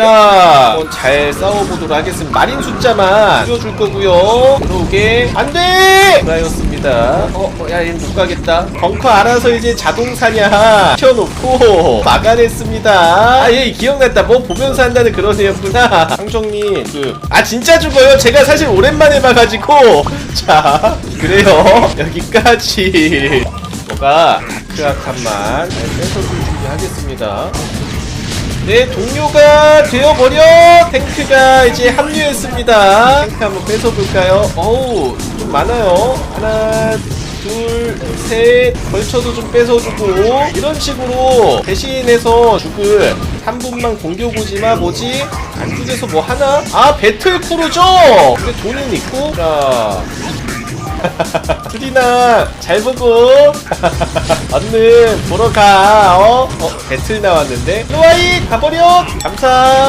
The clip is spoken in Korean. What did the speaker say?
자, 한번 잘 싸워보도록 하겠습니다. 마린 숫자만 줄여줄 거고요. 들어오게 안 돼! 라였습니다. 어, 어, 야, 얘는 못 가겠다. 벙커 알아서 이제 자동 사냥 켜놓고 막아냈습니다. 아, 얘 기억났다. 뭐 보면서 한다는 그런 애였구나. 황정님, 그, 아, 진짜 죽어요? 제가 사실 오랜만에 봐가지고. 자, 그래요. 여기까지. 뭐가 크악한만 뺏어줄 준비하겠습니다. 네, 동료가 되어버려! 탱크가 이제 합류했습니다. 탱크 한번 뺏어볼까요? 어우, 좀 많아요. 하나, 둘, 셋, 걸쳐도 좀 뺏어주고, 이런 식으로 대신해서 죽을 3분만 공격 오지마, 뭐지? 안쪽에서 뭐 하나? 아, 배틀 크루죠! 근데 돈은 있고, 자. 수리나 잘 보고. 얼른 보러 가. 어? 어 배틀 나왔는데? 로아이 가버려. 감사